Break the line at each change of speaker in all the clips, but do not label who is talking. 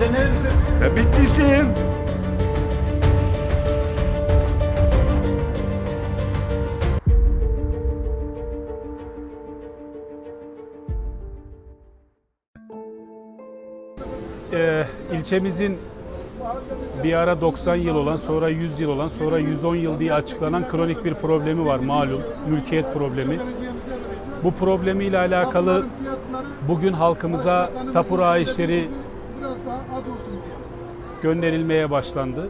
Amca nerelisin?
Ben Bitlisliyim.
Ee, ilçemizin bir ara 90 yıl olan, sonra 100 yıl olan, sonra 110 yıl diye açıklanan kronik bir problemi var malum. Mülkiyet problemi. Bu problemiyle alakalı bugün halkımıza tapura işleri gönderilmeye başlandı.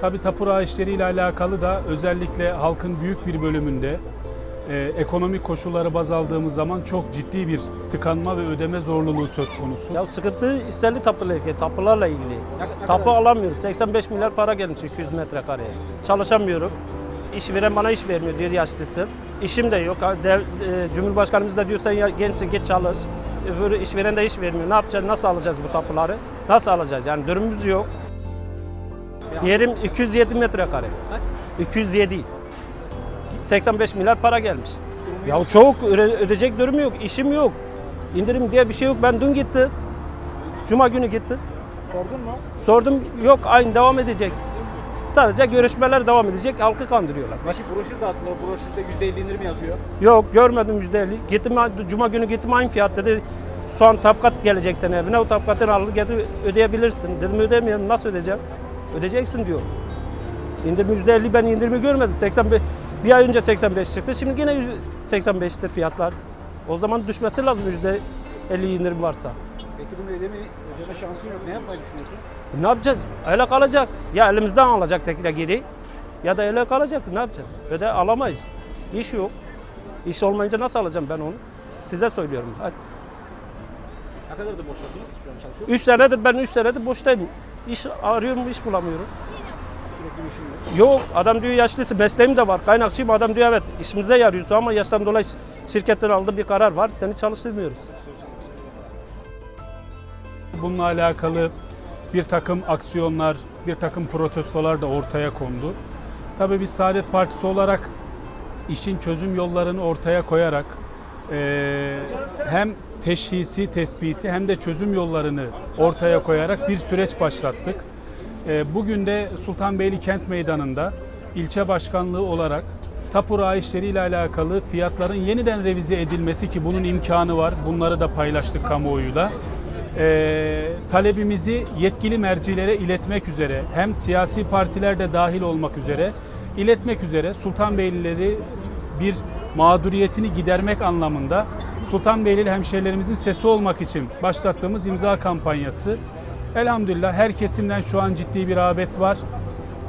Tabi tapura işleriyle alakalı da özellikle halkın büyük bir bölümünde e, ekonomik koşulları baz aldığımız zaman çok ciddi bir tıkanma ve ödeme zorluluğu söz konusu.
Ya sıkıntı isterli tapularla, tapularla ilgili. Tapu alamıyorum. 85 milyar para gelmiş 200 metrekareye. Çalışamıyorum. İşveren bana iş vermiyor diyor yaşlısın. İşim de yok. Dev, e, Cumhurbaşkanımız da diyor sen gençsin git çalış. Öbürü işveren de iş vermiyor. Ne yapacağız? Nasıl alacağız bu tapuları? Nasıl alacağız? Yani durumumuz yok. Yerim 207 metrekare.
Kaç?
207. 85 milyar para gelmiş. Ya çok öde- ödeyecek durum yok, işim yok. İndirim diye bir şey yok. Ben dün gitti. Cuma günü gitti.
Sordun mu?
Sordum yok aynı devam edecek. Sadece görüşmeler devam edecek. Halkı kandırıyorlar.
Başı broşür dağıttılar. O broşürde %50 indirim yazıyor.
Yok görmedim %50. Gittim cuma günü gittim aynı fiyat dedi. Şu an tapkat gelecek senin evine. O tapkatını alır getir ödeyebilirsin. Dedim ödemiyorum. Nasıl ödeyeceğim? Ödeyeceksin diyor. İndirim %50 ben indirimi görmedim. 85 bir ay önce 85 çıktı. Şimdi yine 85'tir fiyatlar. O zaman düşmesi lazım %50 indirim varsa.
Peki bunu ödeme, ödeme şansın yok. Ne yapmayı düşünüyorsun?
Ne yapacağız? Öyle kalacak. Ya elimizden alacak tekrar geri ya da öyle kalacak. Ne yapacağız? Öde alamayız. İş yok. İş olmayınca nasıl alacağım ben onu? Size söylüyorum. Hadi.
Ne kadar da boştasınız şu an çalışıyor?
3 senedir ben 3 senedir boştayım. İş arıyorum, iş bulamıyorum.
Sürekli bir işin yok.
Yok adam diyor yaşlısı mesleğim de var. Kaynakçıyım adam diyor evet işimize yarıyorsun ama yaştan dolayı şirketten aldığı bir karar var. Seni çalıştırmıyoruz.
Bununla alakalı bir takım aksiyonlar, bir takım protestolar da ortaya kondu. Tabii biz Saadet Partisi olarak işin çözüm yollarını ortaya koyarak eee, hem teşhisi, tespiti hem de çözüm yollarını ortaya koyarak bir süreç başlattık. Eee, Bugün de Sultanbeyli Kent Meydanı'nda ilçe başkanlığı olarak tapura işleriyle alakalı fiyatların yeniden revize edilmesi ki bunun imkanı var. Bunları da paylaştık kamuoyuyla. Ee, talebimizi yetkili mercilere iletmek üzere hem siyasi partiler de dahil olmak üzere iletmek üzere Sultanbeylileri bir mağduriyetini gidermek anlamında Sultanbeylili hemşehrilerimizin sesi olmak için başlattığımız imza kampanyası. Elhamdülillah her kesimden şu an ciddi bir rağbet var.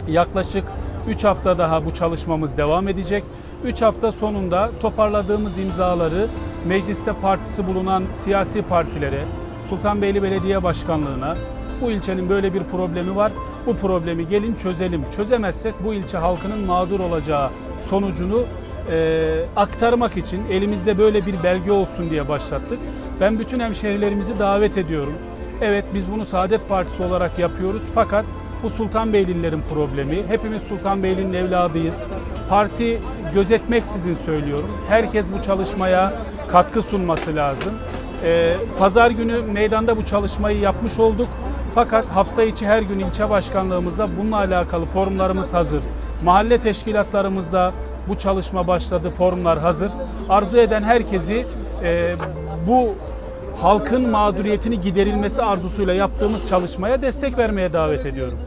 Yaklaşık 3 hafta daha bu çalışmamız devam edecek. 3 hafta sonunda toparladığımız imzaları mecliste partisi bulunan siyasi partilere, Sultanbeyli Belediye Başkanlığı'na bu ilçenin böyle bir problemi var. Bu problemi gelin çözelim. Çözemezsek bu ilçe halkının mağdur olacağı sonucunu e, aktarmak için elimizde böyle bir belge olsun diye başlattık. Ben bütün hemşehrilerimizi davet ediyorum. Evet biz bunu Saadet Partisi olarak yapıyoruz fakat bu Sultanbeylilerin problemi. Hepimiz Sultanbeyli'nin evladıyız. Parti gözetmeksizin söylüyorum. Herkes bu çalışmaya katkı sunması lazım. Ee, Pazar günü meydanda bu çalışmayı yapmış olduk. Fakat hafta içi her gün ilçe başkanlığımızda bununla alakalı forumlarımız hazır. Mahalle teşkilatlarımızda bu çalışma başladı, forumlar hazır. Arzu eden herkesi e, bu halkın mağduriyetini giderilmesi arzusuyla yaptığımız çalışmaya destek vermeye davet ediyorum.